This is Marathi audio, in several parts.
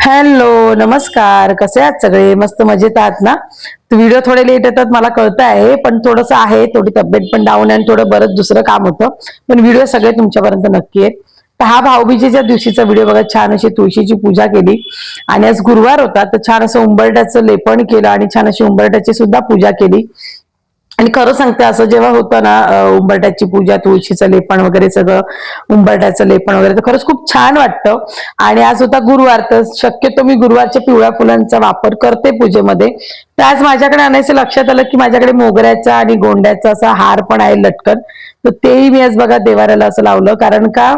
हॅलो नमस्कार. कसे आहात सगळे? मस्त मजेत आहात ना? व्हिडिओ थोडे लेट येतात मला कळत आहे पण थोडंसं आहे थोडी तब्येत पण डाऊन आहे आणि थोडं बरंच दुसरं काम होतं. पण व्हिडिओ सगळे तुमच्यापर्यंत नक्की आहेत. तर हा भाऊबीजेच्या दिवशीचा व्हिडिओ बघा छान अशी तुळशीची पूजा केली. आणि आज गुरुवार होता तर छान असं उंबरट्याचं लेपण केलं आणि छान अशी उंबरट्याची सुद्धा पूजा केली. आणि खरं सांगते असं जेव्हा होतं ना उंबरट्याची पूजा तुळशीचं लेपण वगैरे सगळं उंबरट्याचं लेपण वगैरे तर खरंच खूप छान वाटतं. आणि आज होता गुरुवार तर शक्यतो मी गुरुवारच्या पिवळ्या फुलांचा वापर करते पूजेमध्ये. तर आज माझ्याकडे आणायचं लक्षात आलं की माझ्याकडे मोगऱ्याचा आणि गोंड्याचा असा हार पण आहे लटकन. तर तेही मी आज बघा देवाऱ्याला असं लावलं. कारण का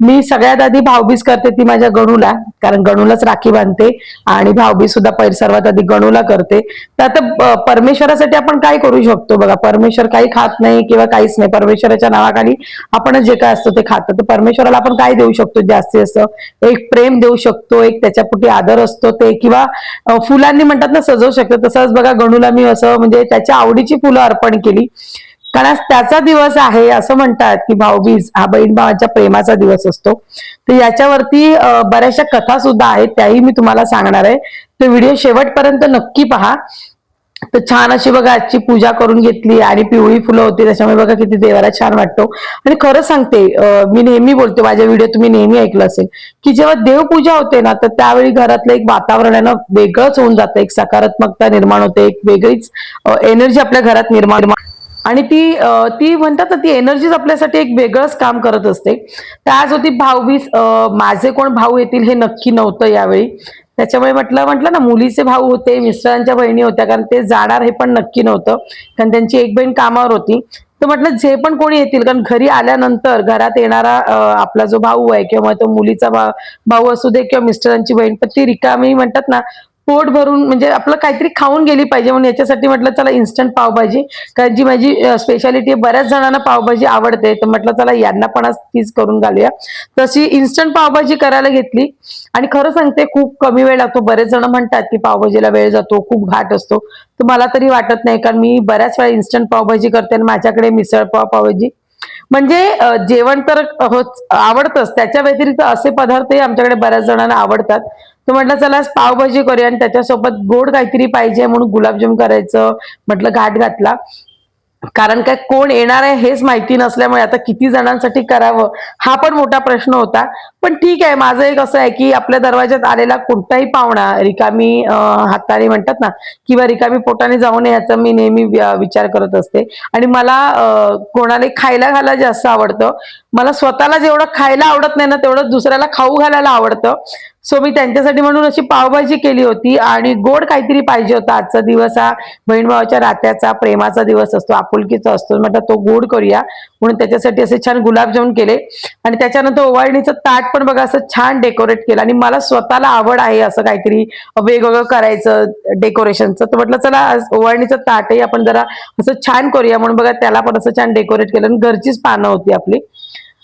मी सगळ्यात आधी भाऊबीज करते ती माझ्या गणूला. कारण गणूलाच राखी बांधते आणि भाऊबीज सुद्धा सर्वात आधी गणूला करते. तर आता परमेश्वरासाठी आपण काय करू शकतो? बघा परमेश्वर काही खात नाही किंवा काहीच नाही. परमेश्वराच्या नावाखाली आपणच जे काय असतो ते खातो. तर परमेश्वराला आपण काय देऊ शकतो? जास्तीत जास्त एक प्रेम देऊ शकतो एक त्याच्यापुढे आदर असतो ते. किंवा फुलांनी म्हणतात ना सजवू शकतो. तसंच बघा गणूला मी असं म्हणजे त्याच्या आवडीची फुलं अर्पण केली. कारण त्याचा दिवस आहे असं म्हणतात की भाऊबीज हा बहीण भावाच्या प्रेमाचा दिवस असतो. तर याच्यावरती बऱ्याचशा कथा सुद्धा आहेत त्याही मी तुम्हाला सांगणार आहे. तर व्हिडिओ शेवटपर्यंत नक्की पहा. तर छान अशी बघा आजची पूजा करून घेतली आणि पिवळी फुलं होती त्याच्यामुळे बघा किती देवाला छान वाटतो. आणि खरं सांगते मी नेहमी बोलते माझ्या व्हिडिओ तुम्ही नेहमी ऐकलं असेल की जेव्हा देवपूजा होते ना तर त्यावेळी घरातलं एक वातावरण आहे ना वेगळंच होऊन जातं. एक सकारात्मकता निर्माण होते एक वेगळीच एनर्जी आपल्या घरात निर्माण आणि ती ती म्हणतात ना ती एनर्जीच आपल्यासाठी एक वेगळंच काम करत असते. तर आज होती भाऊबीज माझे कोण भाऊ येतील हे नक्की नव्हतं यावेळी. त्याच्यामुळे म्हटलं म्हटलं ना मुलीचे भाऊ होते मिस्टरांच्या बहिणी होत्या कारण ते जाणार हे पण नक्की नव्हतं. कारण त्यांची एक बहीण कामावर होती. तर म्हटलं जे पण कोणी येतील कारण घरी आल्यानंतर घरात येणारा आपला जो भाऊ आहे किंवा तो मुलीचा भाऊ असू दे किंवा मिस्टरांची बहीण पण ती रिकामी म्हणतात ना पोट भरून म्हणजे आपलं काहीतरी खाऊन गेली पाहिजे म्हणून याच्यासाठी म्हटलं चला इन्स्टंट पावभाजी. कारण जी माझी स्पेशालिटी आहे बऱ्याच जणांना पावभाजी आवडते. तर म्हटलं चला यांना पण आज तीच करून घालूया. तशी इन्स्टंट पावभाजी करायला घेतली. आणि खरं सांगते खूप कमी वेळ लागतो. बरेच जण म्हणतात की पावभाजीला वेळ जातो खूप घाट असतो. तर मला तरी वाटत नाही कारण मी बऱ्याच वेळा इन्स्टंट पावभाजी करते आणि माझ्याकडे मिसळ पाव पावभाजी. म्हणजे जेवण तर हो आवडतंच. त्याच्या व्यतिरिक्त असे पदार्थही आमच्याकडे बऱ्याच जणांना आवडतात. तर म्हटलं चला आज पावभाजी करूया आणि त्याच्यासोबत गोड काहीतरी पाहिजे म्हणून गुलाबजाम करायचं. म्हटलं घाट घातला. कारण काय कोण येणार आहे हेच माहिती नसल्यामुळे आता किती जणांसाठी करावं हा पण मोठा प्रश्न होता. पण ठीक आहे माझं एक असं आहे की आपल्या दरवाज्यात आलेला कोणताही पाहुणा रिकामी हाताने म्हणतात ना किंवा रिकामी पोटाने जाऊ नये याचा मी नेहमी विचार करत असते. आणि मला कोणाला खायला घालायला जास्त आवडतं. मला स्वतःला जेवढं खायला आवडत नाही ना तेवढं दुसऱ्याला खाऊ घालायला आवडतं. सो मी त्यांच्यासाठी म्हणून अशी पावभाजी केली होती आणि गोड काहीतरी पाहिजे होता. आजचा दिवस हा बहीण भावाच्या रात्याचा प्रेमाचा दिवस असतो आपुलकीचा असतो. म्हटलं तो गोड करूया. म्हणून त्याच्यासाठी असे छान गुलाबजामुन केले. आणि त्याच्यानंतर ओवाळणीचं ताट पण बघा असं छान डेकोरेट केलं. आणि मला स्वतःला आवड आहे असं काहीतरी वेगवेगळं करायचं डेकोरेशनचं तर म्हटलं चला ओवाळणीचं ताटही आपण जरा असं छान करूया. म्हणून बघा त्याला पण असं छान डेकोरेट केलं. आणि घरचीच पानं होती आपली.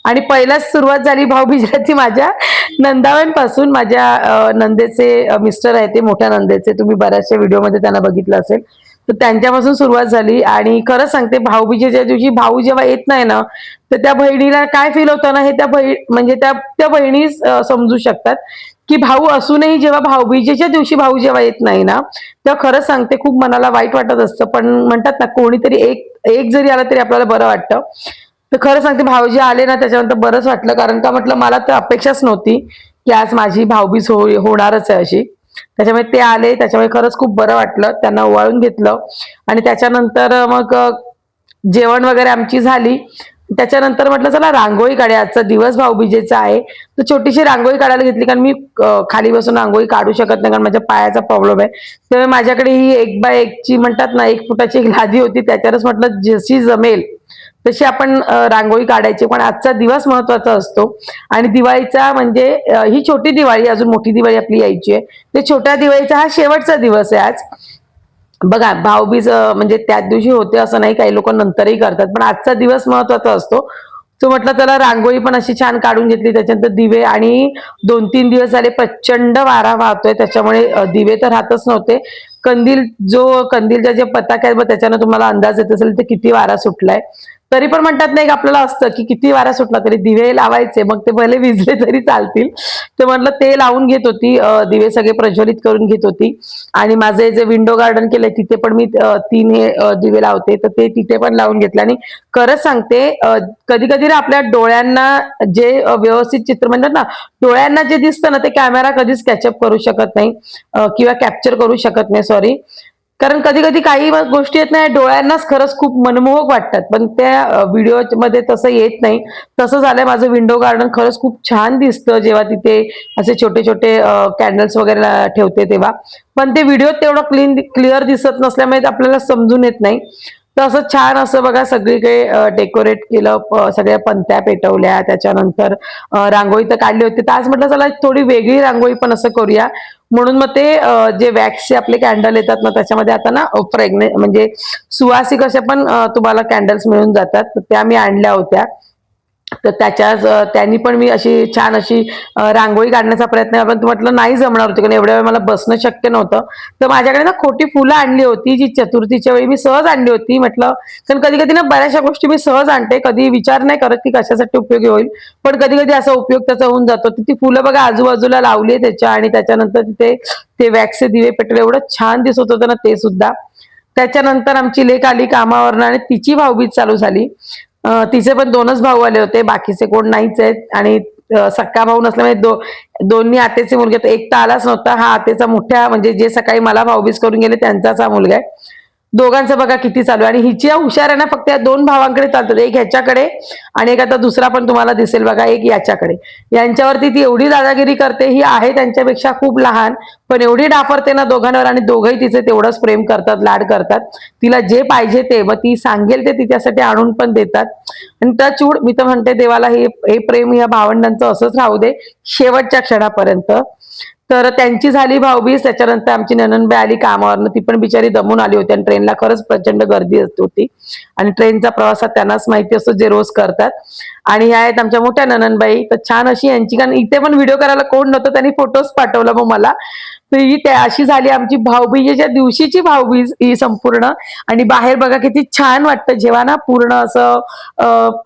आणि पहिलाच सुरुवात झाली भाऊबीजेला ती माझ्या नंदावनपासून माझ्या नंदेचे मिस्टर आहे ते मोठ्या नंदेचे. तुम्ही बऱ्याचशा व्हिडिओमध्ये त्यांना बघितलं असेल. तर त्यांच्यापासून सुरुवात झाली. आणि खरं सांगते भाऊबीजेच्या दिवशी भाऊ जेव्हा येत नाही ना तर त्या बहिणीला काय फील होतं ना हे त्या बहीण म्हणजे त्या त्या बहिणी समजू शकतात. की भाऊ असूनही जेव्हा भाऊबीजेच्या दिवशी भाऊ जेव्हा येत नाही ना तेव्हा खरंच सांगते खूप मनाला वाईट वाटत असतं. पण म्हणतात ना कोणीतरी एक एक जरी आला तरी आपल्याला बरं वाटतं. तर खरं सांगते भाऊजी आले ना त्याच्यानंतर बरंच वाटलं. कारण का म्हटलं मला तर अपेक्षाच नव्हती की आज माझी भाऊबीज हो होणारच आहे अशी. त्याच्यामुळे ते आले त्याच्यामुळे खरंच खूप बरं वाटलं. त्यांना ओवाळून घेतलं. आणि त्याच्यानंतर मग जेवण वगैरे आमची झाली. त्याच्यानंतर म्हटलं चला रांगोळी काढ्या. आजचा दिवस भाऊबीजेचा आहे. तर छोटीशी रांगोळी काढायला घेतली कारण मी खाली बसून रांगोळी काढू शकत नाही कारण माझ्या पायाचा प्रॉब्लेम आहे. त्यामुळे माझ्याकडे ही एक बाय एकची म्हणतात ना एक फुटाची एक लादी होती. त्याच्यावरच म्हटलं जशी जमेल. तशी आपण रांगोळी काढायची. पण आजचा दिवस महत्त्वाचा असतो. आणि दिवाळीचा म्हणजे ही छोटी दिवाळी अजून मोठी दिवाळी आपली यायची आहे. ते छोट्या दिवाळीचा हा शेवटचा दिवस आहे आज. बघा भाऊबीज म्हणजे त्याच दिवशी होते असं नाही काही लोक नंतरही करतात. पण आजचा दिवस महत्त्वाचा असतो. तो म्हटलं त्याला रांगोळी पण अशी छान काढून घेतली. त्याच्यानंतर दिवे आणि दोन तीन दिवस झाले प्रचंड वारा वाहतोय. त्याच्यामुळे दिवे तर राहतच नव्हते. कंदील जो कंदीलच्या जे पताक आहे त्याच्यानं तुम्हाला अंदाज येत असेल तर किती वारा सुटलाय. तरी पण म्हणतात नाही आपल्याला असतं की किती वारा सुटला तरी दिवे लावायचे मग ते भले विजले तरी चालतील. तर म्हटलं ते लावून घेत होती दिवे सगळे प्रज्वलित करून घेत होती. आणि माझे जे विंडो गार्डन केलंय तिथे पण मी तीन हे दिवे लावते तर ते तिथे पण लावून घेतले. आणि खरंच सांगते कधी कधी ना आपल्या डोळ्यांना जे व्यवस्थित चित्र म्हणतात ना डोळ्यांना जे दिसतं ना ते कॅमेरा कधीच कॅचअप करू शकत नाही किंवा कॅप्चर करू शकत नाही सॉरी कारण कधी कधी काही गोष्टी येत नाही डोळ्यांनाच खरंच खूप मनमोहक वाटतात. पण त्या व्हिडिओमध्ये तसं येत नाही. तसं झालंय माझं विंडो गार्डन खरंच खूप छान दिसतं जेव्हा तिथे असे छोटे छोटे कॅन्डल्स वगैरे ठेवते तेव्हा. पण ते व्हिडिओ तेवढं क्लीन क्लिअर दिसत नसल्यामुळे आपल्याला समजून येत नाही. तर असं छान असं बघा सगळीकडे डेकोरेट केलं सगळ्या पंत्या पेटवल्या त्याच्यानंतर रांगोळी तर काढली होती. तर आज म्हटलं चला थोडी वेगळी रांगोळी पण असं करूया. म्हणून मग ते जे वॅक्सचे आपले कॅन्डल येतात ना त्याच्यामध्ये आता ना प्रेग्नेंट म्हणजे सुवासिक अशा पण तुम्हाला कॅन्डल्स मिळून जातात. त्या मी आणल्या होत्या. तर त्याच्याच त्यांनी पण मी अशी छान अशी रांगोळी काढण्याचा प्रयत्न पण म्हटलं नाही जमणार होती कारण एवढ्या वेळ मला बसणं शक्य नव्हतं. तर माझ्याकडे ना खोटी फुलं आणली होती जी चतुर्थीच्या वेळी मी सहज आणली होती म्हटलं. कारण कधी कधी ना बऱ्याचशा गोष्टी मी सहज आणते कधी विचार नाही करत की कशासाठी उपयोगी होईल. पण कधी कधी असा उपयोग त्याचा होऊन जातो. तर ती फुलं बघा आजूबाजूला लावली त्याच्या आणि त्याच्यानंतर तिथे ते वॅक्सचे दिवे पेटले एवढं छान दिसत होतं ना ते सुद्धा. त्याच्यानंतर आमची लेख आली कामावरनं आणि तिची भाऊबीज चालू झाली. तिचे पण दोनच भाऊ आले होते बाकीचे कोण नाहीच आहेत. आणि सक्का भाऊ नसल्यामुळे दो दोन्ही आतेचे मुलगे एक तर आलाच नव्हता. हा आतेचा मोठ्या म्हणजे जे सकाळी मला भाऊबीज करून गेले त्यांचाच हा मुलगा आहे. दोघांचं बघा किती चालू आहे. आणि हिच्या हुशार आहे ना फक्त या दोन भावांकडे चालतात. एक ह्याच्याकडे आणि एक आता दुसरा पण तुम्हाला दिसेल बघा एक याच्याकडे. यांच्यावरती ती एवढी दादागिरी करते ही आहे त्यांच्यापेक्षा खूप लहान पण एवढी डाफरते ना दोघांवर आणि दोघंही तिचे तेवढंच प्रेम करतात लाड करतात. तिला जे पाहिजे ते मग ती सांगेल ते तिच्यासाठी आणून पण देतात. आणि त्या चूड मी तर म्हणते देवाला हे हे प्रेम या भावंडांचं असंच राहू दे शेवटच्या क्षणापर्यंत. तर त्यांची झाली भाऊबीज त्याच्यानंतर आमची ननंदबाई आली कामावरनं ती पण बिचारी दमून आली होती आणि ट्रेनला खरंच प्रचंड गर्दी होती. आणि ट्रेनचा प्रवासात त्यांनाच माहिती असतो जे रोज करतात. आणि ह्या आहेत आमच्या मोठ्या ननंदबाई. तर छान अशी यांची कारण इथे पण व्हिडिओ करायला कोण नव्हतं त्यांनी फोटोज पाठवला मग मला. तर ही त्या अशी झाली आमची भाऊबीजेच्या दिवशीची भाऊबीज ही संपूर्ण. आणि बाहेर बघा किती छान वाटतं जेव्हा ना पूर्ण असं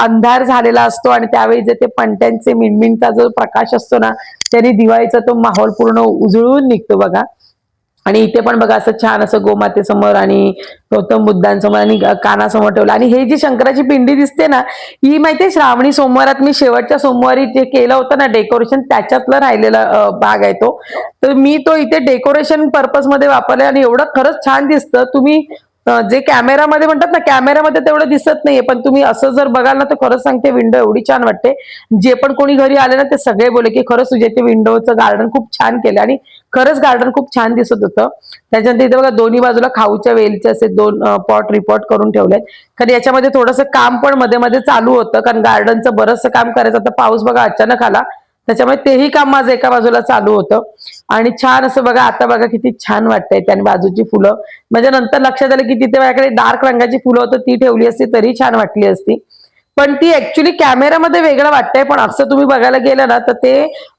अंधार झालेला असतो आणि त्यावेळी जे ते पणत्यांचे मिणमिणचा जो प्रकाश असतो ना त्याने दिवाळीचा तो माहोल पूर्ण उजळून निघतो बघा. आणि इथे पण बघा असं छान असं गोमातेसमोर आणि गौतम बुद्धांसमोर आणि कानासमोर ठेवलं. आणि हे जी शंकराची पिंडी दिसते ना ही माहितीये श्रावणी सोमवारात मी शेवटच्या सोमवारी जे केलं होतं ना डेकोरेशन त्याच्यातलं राहिलेला भाग आहे तो. तर मी तो इथे डेकोरेशन पर्पजमध्ये वापरलाय आणि एवढं खरंच छान दिसतं. तुम्ही जे कॅमेरामध्ये म्हणतात ना कॅमेरामध्ये तेवढं दिसत नाहीये पण तुम्ही असं जर बघाल ना तर खरंच सांगते विंडो एवढी छान वाटते. जे पण कोणी घरी आले ना ते सगळे बोले की खरंच तुझे ते विंडोचं गार्डन खूप छान केलं. आणि खरंच गार्डन खूप छान दिसत होतं. त्याच्यानंतर इथे बघा दोन्ही बाजूला खाऊच्या वेलचे असे दोन पॉट रिपॉट करून ठेवलेत. कारण याच्यामध्ये थोडंसं काम पण मध्ये मध्ये चालू होतं कारण गार्डनचं बरंचसं काम करायचं. आता पाऊस बघा अचानक आला. त्याच्यामुळे तेही काम माझं एका बाजूला चालू होतं. आणि छान असं बघा आता बघा किती छान वाटतंय त्याने बाजूची फुलं. म्हणजे नंतर लक्षात आलं की तिथे माझ्याकडे डार्क रंगाची फुलं होतं ती ठेवली असती तरी छान वाटली असती. पण ती ऍक्च्युली कॅमेरामध्ये वेगळं वाटतंय पण असं तुम्ही बघायला गेलं ना तर ते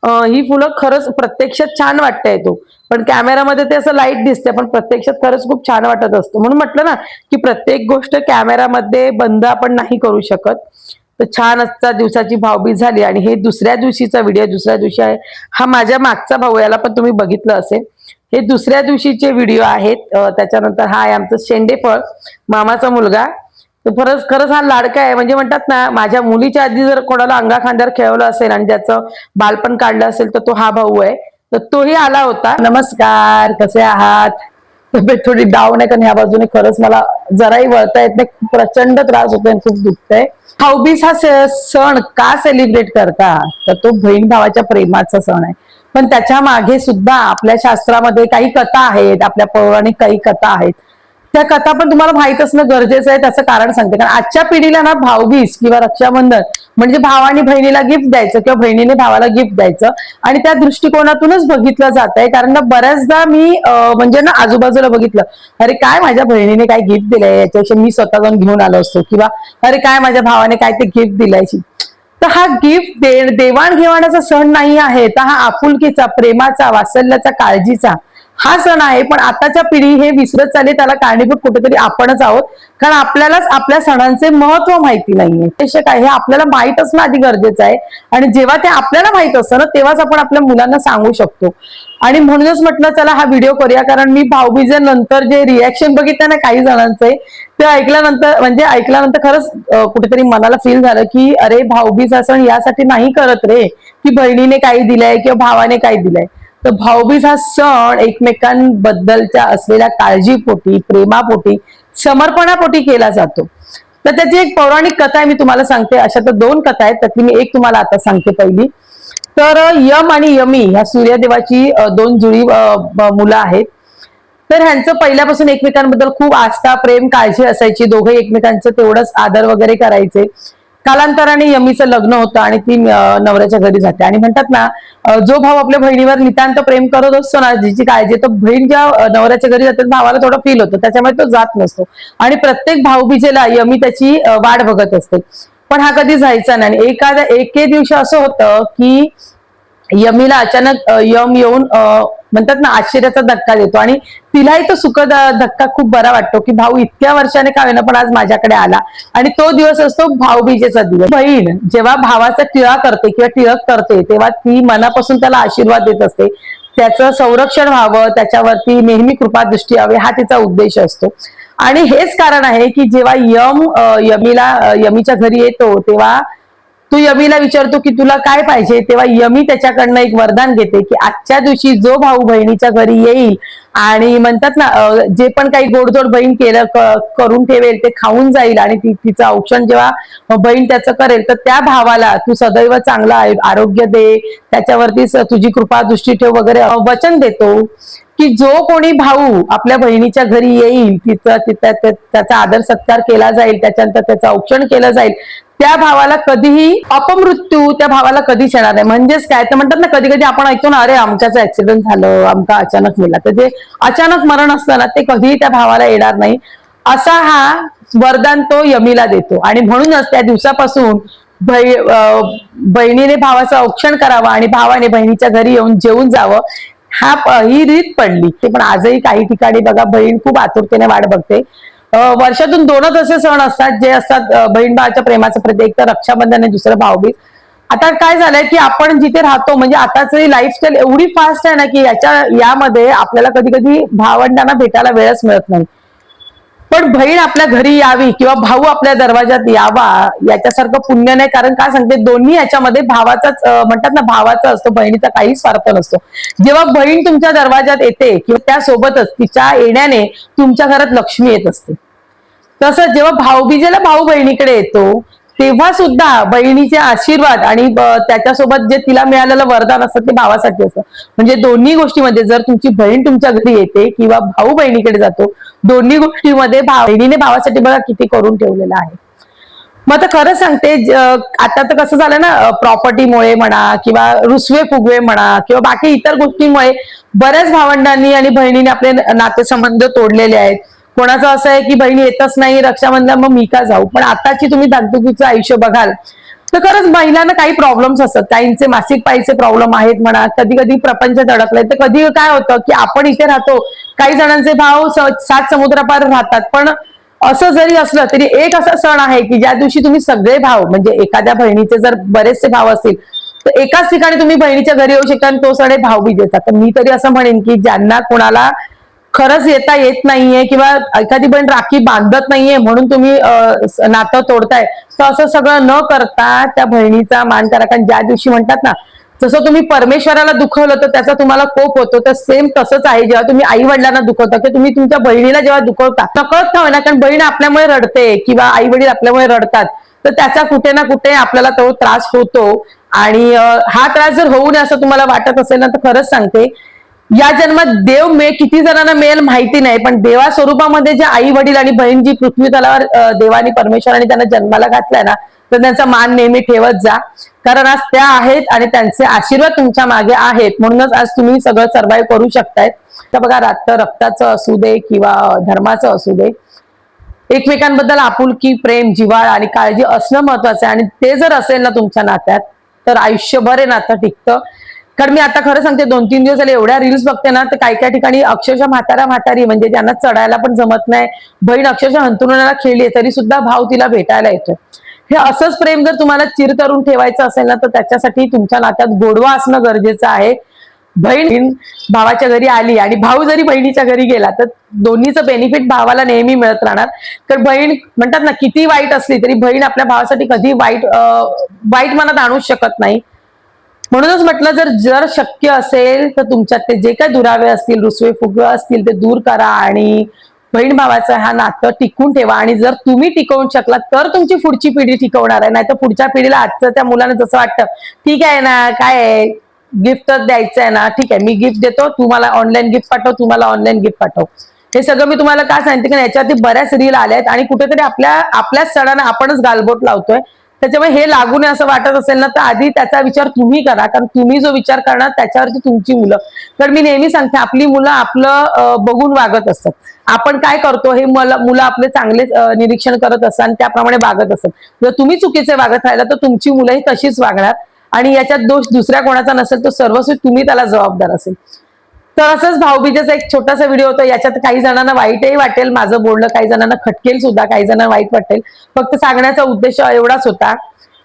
ही फुलं खरंच प्रत्यक्षात छान वाटतंय तो. पण कॅमेरामध्ये ते असं लाइट दिसतंय पण प्रत्यक्षात खरंच खूप छान वाटत असतं. म्हणून म्हटलं ना की प्रत्येक गोष्ट कॅमेरामध्ये बंद आपण नाही करू शकत. तर छान आजचा दिवसाची भावबीज झाली आणि हे दुसऱ्या दिवशीचा व्हिडिओ दुसऱ्या दिवशी आहे. हा माझ्या मागचा भाऊ याला पण तुम्ही बघितलं असेल. हे दुसऱ्या दिवशीचे व्हिडिओ आहेत. त्याच्यानंतर हा आहे आमचं शेंडेफळ मामाचा मुलगा. तर खरंच खरंच हा लाडका आहे. म्हणजे म्हणतात ना माझ्या मुलीच्या आधी जर कोणाला अंगा खांद्यावर खेळवलं असेल आणि ज्याचं बालपण काढलं असेल तर तो हा भाऊ आहे. तर तोही आला होता. नमस्कार कसे आहात? तब्येत थोडी डाऊन आहे कारण ह्या बाजूने खरंच मला जराही वळता येत नाही. प्रचंड त्रास होतोय खूप दुखतंय. भाऊबीज हा स- सण का सेलिब्रेट करता? तर तो बहीण भावाच्या प्रेमाचा सण आहे. पण त्याच्यामागे सुद्धा आपल्या शास्त्रामध्ये काही कथा आहेत आपल्या पौराणिक काही कथा आहेत. त्या कथा पण तुम्हाला माहीत असणं गरजेचं आहे त्याचं कारण सांगते. कारण आजच्या पिढीला ना भाऊबीज किंवा रक्षाबंधन म्हणजे भावाने बहिणीला गिफ्ट द्यायचं किंवा बहिणीने भावाला गिफ्ट द्यायचं आणि त्या दृष्टिकोनातूनच बघितलं जात आहे कारण ना बऱ्याचदा मी म्हणजे ना आजूबाजूला बघितलं अरे काय माझ्या बहिणीने काय गिफ्ट दिलंय? याच्यापेक्षा मी स्वतः जाऊन घेऊन आलो असतो. किंवा अरे काय माझ्या भावाने काय ते गिफ्ट दिलायची तर हा गिफ्ट दे देवाणघेवाणाचा सण नाही आहे. तर हा आपुलकीचा प्रेमाचा वासल्याचा काळजीचा हा सण आहे पण आताच्या पिढी हे विसरत चालली त्याला कारणीभूत कुठेतरी आपणच आहोत. कारण आपल्यालाच आपल्या सणांचे महत्त्व माहिती नाहीये. ते काय हे आपल्याला माहीत असणं आधी गरजेचं आहे. आणि जेव्हा ते आपल्याला माहीत असतं ना तेव्हाच आपण आपल्या मुलांना सांगू शकतो. आणि म्हणूनच म्हटलं चला हा व्हिडिओ करूया. कारण मी भाऊबीजेनंतर जे रिॲक्शन बघितलं ना काही जणांचे ते ऐकल्यानंतर म्हणजे ऐकल्यानंतर खरंच कुठेतरी मनाला फील झालं की अरे भाऊबीज हा सण यासाठी नाही करत रे. की बहिणीने काही दिलंय किंवा भावाने काही दिलंय. तर भाऊबीज हा सण एकमेकांबद्दलच्या असलेल्या काळजीपोटी प्रेमापोटी समर्पणापोटी केला जातो. तर त्याची एक पौराणिक कथा आहे मी तुम्हाला सांगते. अशा तर दोन कथा आहेत त्यातली मी एक तुम्हाला आता सांगते पहिली. तर यम आणि यमी ह्या सूर्यदेवाची दोन जुळी मुलं आहेत. तर ह्यांचं पहिल्यापासून एकमेकांबद्दल खूप आस्था प्रेम काळजी असायची. दोघे एकमेकांचं तेवढंच आदर वगैरे करायचे. कालांतराने यमीचं लग्न होतं आणि ती नवऱ्याच्या घरी जाते. आणि म्हणतात ना जो भाऊ आपल्या बहिणीवर नितांत प्रेम करत असतो ना जिची काळजी तर बहीण ज्या नवऱ्याच्या घरी जाते भावाला थोडं फील होतं. त्याच्यामुळे तो जात नसतो. आणि प्रत्येक भाऊबीजेला यमी त्याची वाट बघत असते. पण हा कधी जायचा नाही. एखाद्या एके दिवशी असं होतं की यमीला अचानक यम येऊन म्हणतात ना आश्चर्याचा धक्का देतो. आणि तिलाही तो सुख धक्का खूप बरा वाटतो की भाऊ इतक्या वर्षाने का होईना पण आज माझ्याकडे आला. आणि तो दिवस असतो भाऊबीजेचा दिवस. बहीण जेव्हा भावाचा टिळा करते किंवा टिळक करते तेव्हा ती मनापासून त्याला आशीर्वाद देत असते. त्याचं संरक्षण व्हावं त्याच्यावरती नेहमी कृपादृष्टी यावी हा तिचा उद्देश असतो. आणि हेच कारण आहे की जेव्हा यम यमीला यमीच्या घरी येतो तेव्हा तू यमीला विचारतो की तुला काय पाहिजे? तेव्हा यमी त्याच्याकडनं एक वरदान घेते की आजच्या दिवशी जो भाऊ बहिणीच्या घरी येईल आणि म्हणतात ना जे पण काही गोडजोड बहीण केलं करून ठेवेल ते खाऊन जाईल आणि ती तिचं औक्षण जेव्हा बहीण त्याचं करेल तर त्या भावाला तू सदैव चांगलं आरोग्य दे. त्याच्यावरती तुझी कृपा दृष्टी ठेव वगैरे. वचन देतो की जो कोणी भाऊ आपल्या बहिणीच्या घरी येईल तिचा तिथं त्याचा आदर सत्कार केला जाईल त्याच्यानंतर त्याचं औक्षण केलं जाईल त्या भावाला कधीही अपमृत्यू त्या भावाला कधीच येणार नाही. म्हणजेच काय? तर म्हणतात ना कधी कधी आपण ऐकतो ना अरे आमच्याच ऍक्सिडेंट झालं आमका अचानक मेला तर जे अचानक मरण असतं ना ते कधीही त्या भावाला येणार नाही. असा हा वरदान तो यमीला देतो. आणि म्हणूनच त्या दिवसापासून बहिणीने भावाचं औक्षण करावं आणि भावाने बहिणीच्या घरी येऊन जेवून जावं हा ही रीत पडली. ते पण आजही काही ठिकाणी बघा बहीण खूप आतुरतेने वाट बघते. वर्षातून दोनच असे सण असतात जे असतात बहीण भावाच्या प्रेमाचं प्रतीक तर रक्षाबंधन आणि दुसरं भाऊबीज. आता काय झालंय की आपण जिथे राहतो म्हणजे आताची लाईफस्टाईल एवढी फास्ट आहे ना की याच्या यामध्ये आपल्याला कधी कधी भावंडांना भेटायला वेळच मिळत नाही. पण बहीण आपल्या घरी यावी किंवा भाऊ आपल्या दरवाजात यावा याच्यासारखं पुण्य नाही. कारण काय सांगते दोन्ही याच्यामध्ये भावाचाच म्हणतात ना भावाचा असतो बहिणीचा काही स्वार्थ नसतो. जेव्हा बहीण तुमच्या दरवाजात येते किंवा त्यासोबतच तिच्या येण्याने तुमच्या घरात लक्ष्मी येत असते. तसंच जेव्हा भाऊबीजेला भाऊ बहिणीकडे येतो तेव्हा सुद्धा बहिणीचे आशीर्वाद आणि त्याच्यासोबत जे तिला मिळालेलं वरदान असतं ते भावासाठी असतं. म्हणजे दोन्ही गोष्टीमध्ये जर तुमची बहीण तुमच्या घरी येते किंवा भाऊ बहिणीकडे जातो दोन्ही गोष्टीमध्ये भाव बहिणीने भावासाठी बघा किती करून ठेवलेलं आहे. मग आता खरं सांगते आता तर कसं झालं ना प्रॉपर्टीमुळे म्हणा किंवा रुसवे फुगवे म्हणा किंवा बाकी इतर गोष्टींमुळे बऱ्याच भावंडांनी आणि बहिणीने आपले नातेसंबंध तोडलेले आहेत. कोणाचं असं आहे की बहिणी येतच नाही रक्षाबंधन मग मी का जाऊ? पण आताची तुम्ही दागदुगीचं आयुष्य बघाल तर खरंच महिलांना काही प्रॉब्लेम्स असतात. काहींचे मासिक पाळीचे प्रॉब्लेम आहेत म्हणा कधी कधी प्रपंच अडकले तर कधी काय होतं की आपण इथे राहतो काही जणांचे भाव सात समुद्रापार राहतात. पण असं जरी असलं तरी एक असा सण आहे की ज्या दिवशी तुम्ही सगळे भाव म्हणजे एखाद्या बहिणीचे जर बरेचसे भाव असतील तर एकाच ठिकाणी तुम्ही बहिणीच्या घरी येऊ शकता आणि तो सण आहे भाऊबीजेचा तर मी तरी असं म्हणेन की ज्यांना कोणाला खरंच येता येत नाहीये किंवा एखादी बहीण राखी बांधत नाहीये म्हणून तुम्ही नातं तोडताय तर असं सगळं न करता त्या बहिणीचा मान करा. कारण ज्या दिवशी म्हणतात ना जसं तुम्ही परमेश्वराला दुखवलं तर त्याचा तुम्हाला कोप होतो. तर सेम तसंच आहे. जेव्हा तुम्ही आई वडिलांना दुखवता की तुम्ही तुमच्या बहिणीला जेव्हा दुखवता नकळत का होईना कारण बहीण आपल्यामुळे रडते किंवा आई वडील आपल्यामुळे रडतात तर त्याचा कुठे ना कुठे आपल्याला तो त्रास होतो. आणि हा त्रास जर होऊ नये असं तुम्हाला वाटत असेल ना तर खरंच सांगते या जन्मात देव मे किती जणांना मिळेल माहिती नाही पण देवा स्वरूपामध्ये जे आई वडील आणि बहीण जी पृथ्वी तलावर देवानी परमेश्वराने त्यांना जन्माला घातलाय ना तर त्यांचा मान नेहमी ठेवत जा. कारण आज त्या आहेत आणि त्यांचे आशीर्वाद तुमच्या मागे आहेत. म्हणूनच आज तुम्ही सगळं सर्वाईव्ह करू शकताय तर बघा रात्र रक्ताचं असू दे किंवा धर्माचं असू दे. एकमेकांबद्दल आपुलकी प्रेम जिव्हाळ आणि काळजी असणं महत्वाचं आहे. आणि ते जर असेल ना तुमच्या नात्यात तर आयुष्यभर हे नातं टिकतं. कारण मी आता खरं सांगते दोन तीन दिवस झाले एवढ्या रील्स बघते ना तर काही काही ठिकाणी अक्षरशः म्हातारा म्हातारी म्हणजे ज्यांना चढायला पण जमत नाही बहीण अक्षरशः हंतरुणाला खेळली तरी सुद्धा भाव तिला भेटायला येतो हे असंच प्रेम जर तुम्हाला चिर करून ठेवायचं असेल ना तर त्याच्यासाठी तुमच्या नात्यात गोडवा असणं गरजेचं आहे. बहीण भावाच्या घरी आली आणि भाऊ जरी बहिणीच्या घरी गेला तर दोन्हीचं बेनिफिट भावाला नेहमी मिळत राहणार. तर बहीण म्हणतात ना किती वाईट असली तरी बहीण आपल्या भावासाठी कधी वाईट वाईट मनात आणूच शकत नाही. म्हणूनच म्हटलं जर जर शक्य असेल तर तुमच्यात ते जे काही दुरावे असतील रुसवे फुगवे असतील ते दूर करा आणि बहीण भावाचं हा नातं टिकून ठेवा. आणि जर तुम्ही टिकवून शकलात तर तुमची पुढची पिढी टिकवणार आहे. नाही तर पुढच्या पिढीला आजचं त्या मुलांना जसं वाटतं ठीक आहे ना काय आहे? गिफ्टच द्यायचं आहे ना. ठीक आहे मी गिफ्ट देतो. तुम्हाला ऑनलाईन गिफ्ट पाठव तुम्हाला ऑनलाईन गिफ्ट पाठव. हे सगळं मी तुम्हाला काय सांगते? की याच्यावरती बऱ्याच रील आल्या आहेत आणि कुठेतरी आपल्या आपल्याच सणांना आपणच गालबोट लावतोय. त्याच्यामुळे हे लागू नये असं वाटत असेल ना तर आधी त्याचा विचार तुम्ही करा. कारण तुम्ही जो विचार करणार त्याच्यावरती तुमची मुलं. तर मी नेहमी सांगते आपली मुलं आपलं बघून वागत असतात. आपण काय करतो हे मला मुलं आपले चांगले निरीक्षण करत असतात आणि त्याप्रमाणे वागत असतात. जर तुम्ही चुकीचे वागत राहिला तर तुमची मुलंही तशीच वागणार. आणि याच्यात दोष दुसऱ्या कोणाचा नसेल तो सर्वस्वी तुम्ही त्याला जबाबदार असेल. तर असंच भाऊबीजेचा एक छोटासा व्हिडिओ होता. याच्यात काही जणांना वाईटही वाटेल माझं बोलणं काही जणांना खटकेल सुद्धा काही जणांना वाईट वाटेल. फक्त सांगण्याचा उद्देश एवढाच होता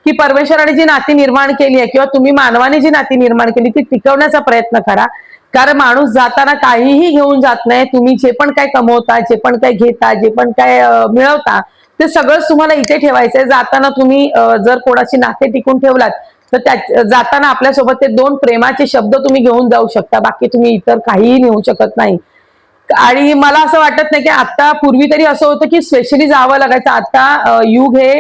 की परमेश्वराने जी नाती निर्माण केली आहे किंवा तुम्ही मानवाने जी नाती निर्माण केली ती टिकवण्याचा प्रयत्न करा. कारण माणूस जाताना काहीही घेऊन जात नाही. तुम्ही जे पण काय कमवता जे पण काय घेता जे पण काय मिळवता ते सगळंच तुम्हाला इथे ठेवायचंय. जाताना तुम्ही जर कोणाची नाते टिकून ठेवलात तर त्या जाताना आपल्यासोबत ते दोन प्रेमाचे शब्द तुम्ही घेऊन जाऊ शकता. बाकी तुम्ही इतर काहीही नेऊ शकत नाही. आणि मला असं वाटत नाही की आता पूर्वी तरी असं होतं की स्पेशली जावं लागायचं. आता युग हे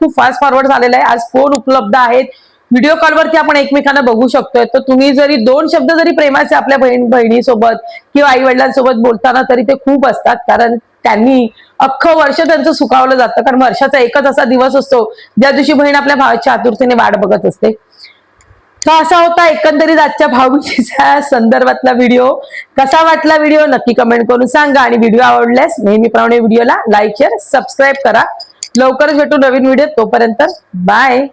खूप फास्ट फॉरवर्ड झालेलं आहे. आज फोन उपलब्ध आहेत. व्हिडिओ कॉलवरती आपण एकमेकांना बघू शकतोय. तर तुम्ही जरी दोन शब्द जरी प्रेमाचे आपल्या बहीण बहिणीसोबत किंवा आई वडिलांसोबत बोलताना तरी ते खूप असतात. कारण त्यांनी अख्खं वर्ष त्यांचं सुकावलं जातं. कारण वर्षाचा एकच असा दिवस असतो ज्या दिवशी बहीण आपल्या भावाच्या आतुरतेने वाट बघत असते. तर असा होता एकंदरीत आजच्या भाऊबीजेच्या संदर्भातला व्हिडिओ. कसा वाटला व्हिडिओ नक्की कमेंट करून सांगा. आणि व्हिडिओ आवडल्यास नेहमीप्रमाणे व्हिडिओला लाईक शेअर सबस्क्राईब करा. लवकरच भेटू नवीन व्हिडिओ तोपर्यंत बाय